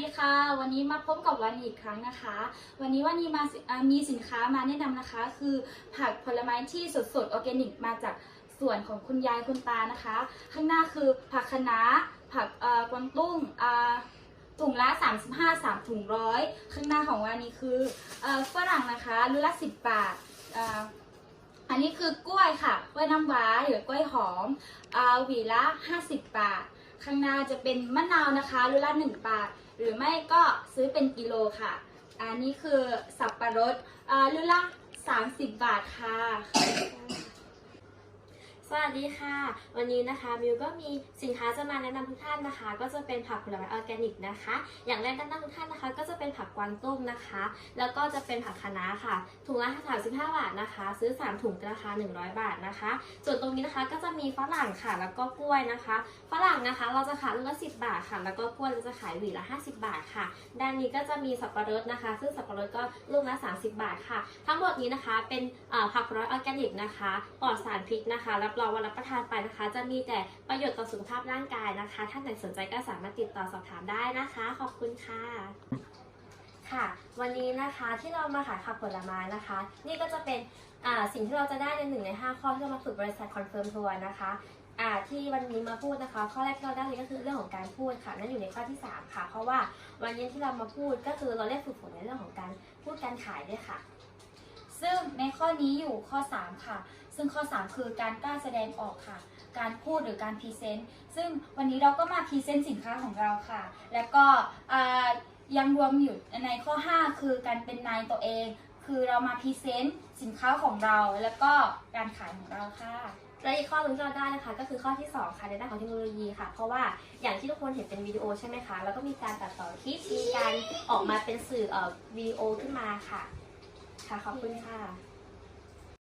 ดีค่ะ วันนี้มาพบกับวันอีกครั้งนะคะ วันนี้วันนี้มามีสินค้ามาแนะนำนะคะ คือผักผลไม้ที่สดๆออร์แกนิกมาจากสวนของคุณยายคุณตานะคะ ข้างหน้าคือผักคะน้าผักกวางตุ้งถุงละ 35 3ถุงร้อยข้างหน้าของวันนี้คืออฝรั่งนะคะลูกละ 10 บาทอันนี้คือกล้วยค่ะกล้วยน้ำว้าหรือกล้วยหอมอหวีละ 50 บาทข้างหน้าจะเป็นมะนาวนะคะลูกละ1บาท หรือไม่ก็ซื้อเป็นกิโลค่ะ อันนี้คือสับปะรดอ่าลูกละ30 บาทค่ะ สวัสดีค่ะ วันนี้นะคะมิวก็มีสินค้าจะมาแนะนำทุกท่านนะคะ ก็จะเป็นผักผลไม้ออร์แกนิกนะคะ อย่างแรกแนะนำทุกท่านนะคะ ก็จะเป็นผักกวางตุ้งนะคะ แล้วก็จะเป็นผักคะน้าค่ะ ถุงละ35 บาทนะคะ ซื้อ 3 ถุงราคา 100 บาทนะคะ ส่วนตรงนี้นะคะก็จะมีฝรั่งค่ะ แล้วก็กล้วยนะคะ ฝรั่งนะคะ เราจะขายลูกละ10 บาทค่ะ แล้วก็กล้วยเราจะขายหวีละ 50 บาทค่ะ ด้านนี้ก็จะมีสับปะรดนะคะ ซึ่งสับปะรดก็ลูกละ 30 บาทค่ะ ทั้งหมดนี้นะคะเป็นผักผลไม้ออร์แกนิกนะคะ ปลอดสารพิษนะคะรับรองว่ารับประทานไปนะคะ จะมีแต่ประโยชน์ต่อสุขภาพร่างกายนะคะท่านไหนสนใจก็สามารถติดต่อสอบถามได้นะคะ ขอบคุณค่ะค่ะ วันนี้นะคะที่เรามาขายผักผลไม้นะคะ นี่ก็จะเป็นสิ่งที่เราจะได้ในหนึ่งในห้าข้อที่เรามาฝึกบริษัทคอนเฟิร์มทัวร์นะคะที่วันนี้มาพูดนะคะ ข้อแรกที่เราได้เลยก็คือเรื่องของการพูดค่ะนั่นอยู่ในข้อที่สามค่ะ เพราะว่าวันนี้ที่เรามาพูดก็คือเราได้ฝึกฝนในเรื่องของการพูดการขายด้วยค่ะ ซึ่งในข้อนี้อยู่ข้อ 3 ค่ะ ซึ่งข้อ 3 คือการกล้าแสดงออกค่ะ การพูดหรือการพรีเซนต์ ซึ่งวันนี้เราก็มาพรีเซนต์สินค้าของเราค่ะ แล้วก็ยังรวมอยู่ในข้อ 5 คือการเป็นนายตัวเอง คือเรามาพรีเซนต์สินค้าของเรา แล้วก็การขายของเราค่ะ และอีกข้อหนึงที่เราได้นะคะ ก็คือข้อที่ 2 ค่ะในด้านของเทคโนโลยีค่ะ เพราะว่าอย่างที่ทุกคนเห็นเป็นวิดีโอใช่ไหมคะ แล้วก็มีการตัดต่อคลิป มีการออกมาเป็นสื่อเอ่อวิดีโอขึ้นมาค่ะ ค่ะขอบคุณค่ะ